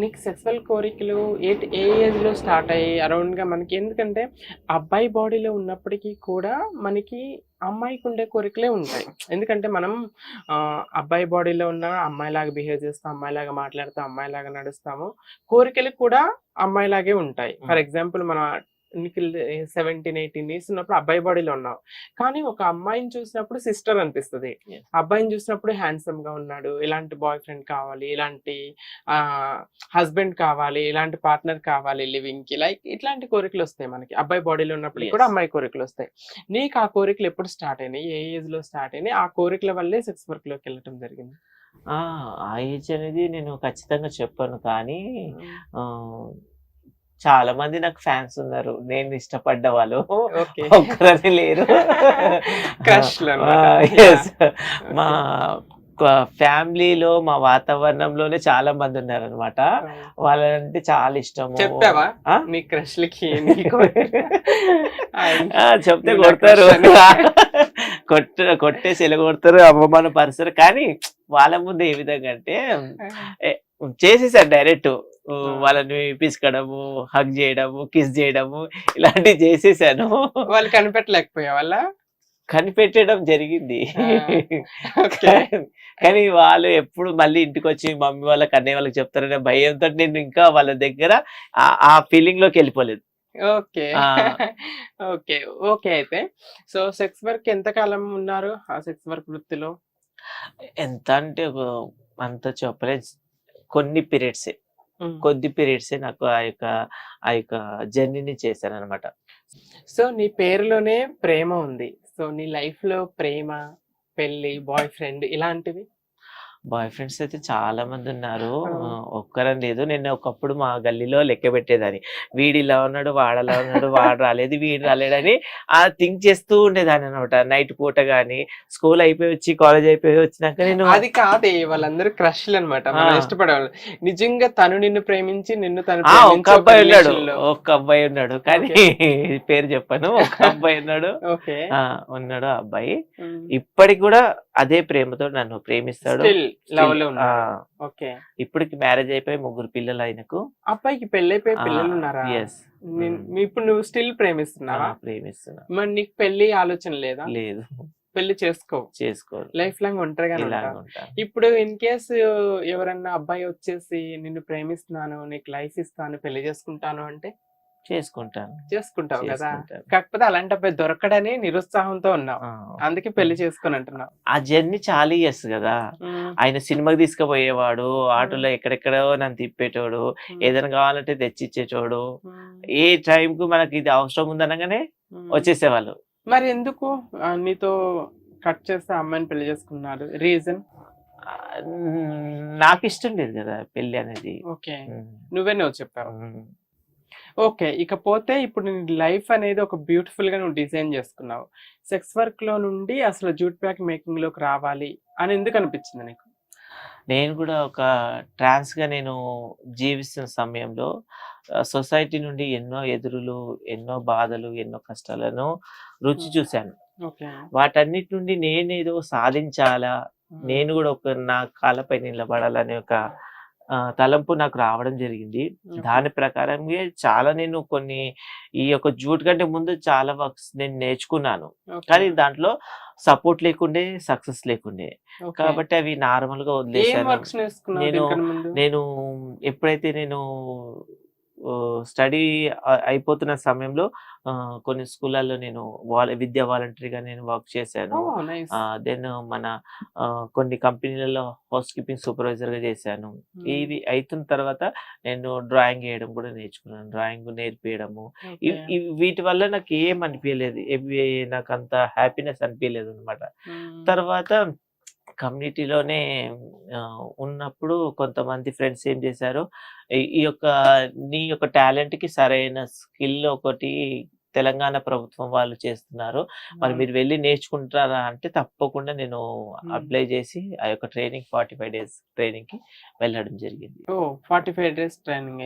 నీకు సెక్సువల్ కోరికలు ఏ ఏ ఏజ్లో స్టార్ట్ అయ్యాయి? అరౌండ్గా మనకి ఎందుకంటే అబ్బాయి బాడీలో ఉన్నప్పటికీ కూడా మనకి అమ్మాయికి ఉండే కోరికలే ఉంటాయి. ఎందుకంటే మనం అబ్బాయి బాడీలో ఉన్న అమ్మాయిలాగా బిహేవ్ చేస్తాం అమ్మాయిలాగా మాట్లాడతాం అమ్మాయిలాగా నడుస్తాము. కోరికలు కూడా అమ్మాయిలాగే ఉంటాయి. ఫర్ ఎగ్జాంపుల్ మన నీకు సెవెంటీన్ ఎయిటీన్ ఇయర్స్ ఉన్నప్పుడు అబ్బాయి బాడీలో ఉన్నావు. కానీ ఒక అమ్మాయిని చూసినప్పుడు సిస్టర్ అనిపిస్తుంది. అబ్బాయిని చూసినప్పుడు హ్యాండ్సమ్గా ఉన్నాడు. ఇలాంటి బాయ్ ఫ్రెండ్ కావాలి ఇలాంటి హస్బెండ్ కావాలి ఇలాంటి పార్ట్నర్ కావాలి లివింగ్కి లైక్ ఇట్లాంటి కోరికలు వస్తాయి మనకి. అబ్బాయి బాడీలో ఉన్నప్పుడు. కూడా అమ్మాయి కోరికలు వస్తాయి. నీకు ఆ కోరికలు ఎప్పుడు స్టార్ట్ అయినాయి? ఏ ఏజ్లో స్టార్ట్ అయినాయి? ఆ కోరికల వల్లే సెక్స్ వర్క్లోకి వెళ్ళటం జరిగింది. ఆ ఏజ్ అనేది నేను ఖచ్చితంగా చెప్పను. కానీ చాలా మంది నాకు ఫ్యాన్స్ ఉన్నారు. నేను ఇష్టపడ్డ వాళ్ళు ఒక్కరని లేరు. మా ఫ్యామిలీలో మా వాతావరణంలోనే చాలా మంది ఉన్నారు అనమాట వాళ్ళంటే చాలా ఇష్టము. చెప్పావా? ఆ? నీ క్రష్ లకి నీ కోరిక? ఆ, చెప్తే కొడతారు. కొట్ట కొట్టేసి ఎలగొడతారు. అవమాన పరుస్తారు కానీ వాళ్ళ ముందు ఏ విధంగా అంటే చేసేసారు డైరెక్ట్. వాళ్ళని పిసుకడము హగ్ చేయడము కిస్ చేయడము ఇలాంటివి చేసేసాను. వాళ్ళు కనిపెట్టలేకపోయా వాళ్ళ కనిపెట్టడం జరిగింది. కానీ వాళ్ళు ఎప్పుడు మళ్ళీ ఇంటికి వచ్చి మమ్మీ వాళ్ళకి అన్నయ్య వాళ్ళకి చెప్తారనే భయంతో నేను ఇంకా వాళ్ళ దగ్గర ఆ- ఫీలింగ్లోకి వెళ్ళిపోలేదు. ఓకే. ఓకే ఓకే అయితే. సో సెక్స్ వర్క్ ఎంత కాలం ఉన్నారు ఆ సెక్స్ వర్క్ వృత్తిలో? ఎంత అంటే అంత చెప్పలేదు కొన్ని పీరియడ్స్. కొద్ది పీరియడ్స్ నాకు ఆ యొక్క ఆ యొక్క జర్నీని చేశాను అనమాట సో నీ పేరులోనే ప్రేమ ఉంది. సో నీ లైఫ్లో ప్రేమ పెళ్ళి బాయ్ ఫ్రెండ్ ఇలాంటివి? బాయ్ ఫ్రెండ్స్ అయితే చాలా మంది ఉన్నారు. ఒక్కరని లేదు. నేను ఒకప్పుడు మా గల్లీలో లెక్క పెట్టేదాన్ని. వీడు ఇలా ఉన్నాడు వాడలా ఉన్నాడు వాడు రాలేదు వీడు రాలేడని ఆ థింక్ చేస్తూ ఉండేదాన్ని అనమాట నైట్ పూట గానీ స్కూల్ అయిపోయి వచ్చి కాలేజ్ అయిపోయి వచ్చినాక నేను అది కాదే వాళ్ళందరూ క్రష్లు అనమాట. ఇష్టపడేవాళ్ళు. నిజంగా తను నిన్ను ప్రేమించి నిన్ను తను ఒక అబ్బాయి ఉన్నాడు. ఒక్క అబ్బాయి ఉన్నాడు. కానీ పేరు చెప్పాను. ఒక అబ్బాయి ఉన్నాడు. ఉన్నాడు ఆ అబ్బాయి. ఇప్పటికి కూడా అదే ప్రేమతో నన్ను ప్రేమిస్తాడు. లవ్లో ఓకే. ఇప్పటికి మ్యారేజ్ అయిపోయి ముగ్గురు పిల్లలు ఆయనకు అబ్బాయికి పెళ్ళైపోయి పిల్లలు ఉన్నారా? ఇప్పుడు నువ్వు స్టిల్ ప్రేమిస్తున్నావా? ప్రేమిస్తున్నా. మరి నీకు పెళ్ళి ఆలోచన లేదా? లేదు. పెళ్ళి చేసుకో. చేసుకోరు లైఫ్ లాంగ్ ఒంటరిగా ఇప్పుడు ఇన్ కేస్ ఎవరన్నా అబ్బాయి వచ్చేసి నిన్ను ప్రేమిస్తున్నాను నీకు లైఫ్ ఇస్తాను పెళ్ళి చేసుకుంటాను అంటే చేసుకుంటాను. చేసుకుంటావు కదా. కాకపోతే అలాంటి అబ్బాయి దొరకడని నిరుత్సాహంతో ఉన్నావు. అందుకే పెళ్ళి చేసుకొని అంటున్నావు. ఆ జర్నీ చాలా ఇయర్స్ కదా. ఆయన సినిమాకి తీసుకుపోయేవాడు ఆటోలో ఎక్కడెక్కడో నన్ను తిప్పేటోడు ఏదైనా కావాలంటే తెచ్చిచ్చేటోడు. ఏ టైం కు మనకి ఇది అవసరం ఉందనగానే. వచ్చేసేవాళ్ళు. మరి ఎందుకు నీతో కట్ చేస్తే అమ్మాయిని పెళ్ళి చేసుకున్నారు? రీజన్? నాకు ఇష్టం లేదు కదా పెళ్ళి అనేది. ఓకే. నువ్వే నువ్వు చెప్పావు. ఓకే. ఇకపోతే ఇప్పుడు నీ లైఫ్ అనేది ఒక బ్యూటిఫుల్గా నువ్వు డిజైన్ చేసుకున్నావు. సెక్స్ వర్క్లో నుండి అసలు జూట్ ప్యాక్ మేకింగ్లోకి రావాలి అని ఎందుకు అనిపించింది నీకు? నేను కూడా ఒక ట్రాన్స్గా నేను జీవిస్తున్న సమయంలో సొసైటీ నుండి ఎన్నో ఎదురులు ఎన్నో బాధలు ఎన్నో కష్టాలను రుచి. చూశాను. ఓకే. వాటన్నిటి నుండి నేనేదో సాధించాలా నేను కూడా ఒక నా కాళ్ళపై నిలబడాలనే ఒక తలంపు నాకు రావడం జరిగింది. దాని ప్రకారంగా చాలా నేను కొన్ని ఈ యొక్క జూట్ కంటే ముందు చాలా వర్క్స్ నేను నేర్చుకున్నాను. కానీ దాంట్లో సపోర్ట్ లేకుండే సక్సెస్ లేకుండే. కాబట్టి అవి నార్మల్గా వదిలేసాను నేను- నేను ఎప్పుడైతే నేను స్టడీ అయిపోతున్న సమయంలో కొన్ని స్కూళ్ళల్లో నేను వాల విద్యా వాలంటరీగా నేను వర్క్ చేశాను. దెన్ మన కొన్ని కంపెనీలలో హౌస్ కీపింగ్ సూపర్వైజర్గా చేశాను ఇవి అయితున్న తర్వాత నేను డ్రాయింగ్ వేయడం కూడా నేర్చుకున్నాను. డ్రాయింగ్ ఇవ్- వీటి వల్ల నాకు ఏం అనిపించలేదు నాకు అంత హ్యాపీనెస్ అనిపించలేదు అనమాట తర్వాత కమ్యూనిటీలోనే ఉన్నప్పుడు కొంతమంది ఫ్రెండ్స్ ఏం చేశారు ఈ యొక్క నీ యొక్క టాలెంట్కి సరైన స్కిల్ ఒకటి తెలంగాణ ప్రభుత్వం వాళ్ళు చేస్తున్నారు. మరి మీరు వెళ్ళి నేర్చుకుంటారా అంటే తప్పకుండా నేను. అప్లై చేసి ఆ యొక్క ట్రైనింగ్ ఫార్టీ ఫైవ్ డేస్ ట్రైనింగ్కి వెళ్ళడం జరిగింది. ఓ ఫార్టీ ఫైవ్ డేస్ ట్రైనింగ్